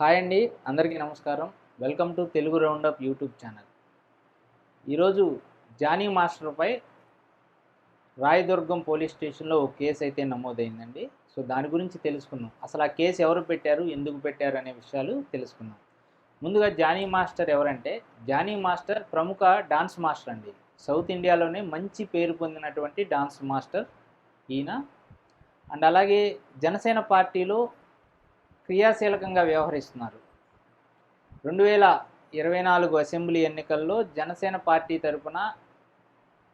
Hi అండి అందరికీ నమస్కారం. Welcome to Telugu roundup YouTube channel. ఈరోజు జానీ మాస్టర్పై రాయదుర్గం పోలీస్ స్టేషన్లో ఒక కేసు అయితే నమోదైందండి. సో దాని గురించి తెలుసుకున్నాం అసలు ఆ కేసు ఎవరు పెట్టారు ఎందుకు పెట్టారు అనే విషయాలు తెలుసుకున్నాం ముందుగా జానీ మాస్టర్ ఎవరంటే జానీ మాస్టర్ ప్రముఖ డాన్స్ మాస్టర్ అండి. సౌత్ ఇండియాలోనే మంచి పేరు పొందినటువంటి డాన్స్ మాస్టర్ ఈయన. అండ్ అలాగే జనసేన పార్టీలో క్రియాశీలకంగా వ్యవహరిస్తున్నారు. రెండు వేల ఇరవై నాలుగు అసెంబ్లీ ఎన్నికల్లో జనసేన పార్టీ తరపున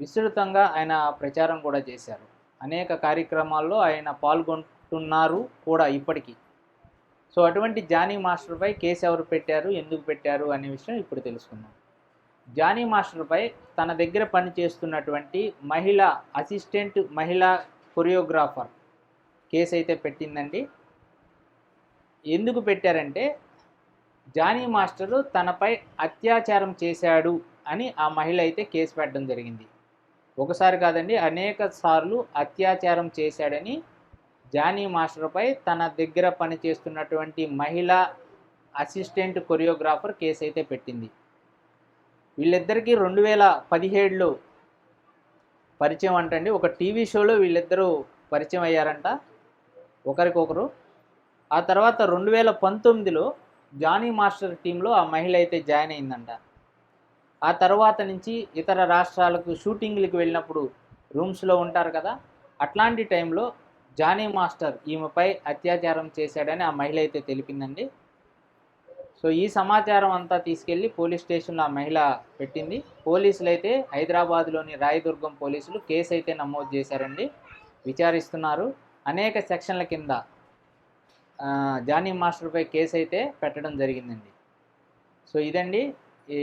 విస్తృతంగా ఆయన ప్రచారం కూడా చేశారు. అనేక కార్యక్రమాల్లో ఆయన పాల్గొంటున్నారు కూడా ఇప్పటికీ. సో అటువంటి జానీ మాస్టర్పై కేసు ఎవరు పెట్టారు ఎందుకు పెట్టారు అనే విషయం ఇప్పుడు తెలుసుకుందాం. జానీ మాస్టర్పై తన దగ్గర పనిచేస్తున్నటువంటి మహిళ అసిస్టెంట్ మహిళా కొరియోగ్రాఫర్ కేసు అయితే పెట్టిందండి. ఎందుకు పెట్టారంటే జానీ మాస్టరు తనపై అత్యాచారం చేశాడు అని ఆ మహిళ అయితే కేసు పెట్టడం జరిగింది. ఒకసారి కాదండి అనేక సార్లు అత్యాచారం చేశాడని జానీ మాస్టర్పై తన దగ్గర పనిచేస్తున్నటువంటి మహిళ అసిస్టెంట్ కొరియోగ్రాఫర్ కేసు అయితే పెట్టింది. వీళ్ళిద్దరికీ రెండు వేల పదిహేడులో పరిచయం అంటండి ఒక టీవీ షోలో వీళ్ళిద్దరూ పరిచయం అయ్యారంట. ఒకరికొకరు ఆ తర్వాత రెండు వేల పంతొమ్మిదిలో జానీ మాస్టర్ టీంలో ఆ మహిళ అయితే జాయిన్ అయిందంట. ఆ తర్వాత నుంచి ఇతర రాష్ట్రాలకు షూటింగ్లకు వెళ్ళినప్పుడు రూమ్స్లో ఉంటారు కదా అట్లాంటి టైంలో జానీ మాస్టర్ ఈమెపై అత్యాచారం చేశాడని ఆ మహిళ అయితే తెలిపిందండి. సో ఈ సమాచారం అంతా తీసుకెళ్ళి పోలీస్ స్టేషన్లో ఆ మహిళ పెట్టింది. పోలీసులు అయితే హైదరాబాద్లోని రాయదుర్గం పోలీసులు కేసు అయితే నమోదు చేశారండి. విచారిస్తున్నారు. అనేక సెక్షన్ల కింద జానీ మాస్టర్పై కేసు అయితే పెట్టడం జరిగిందండి. సో ఇదండి ఈ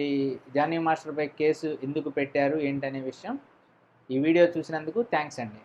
జానీ మాస్టర్పై కేసు ఎందుకు పెట్టారు ఏంటనే విషయం. ఈ వీడియో చూసినందుకు థ్యాంక్స్ అండి.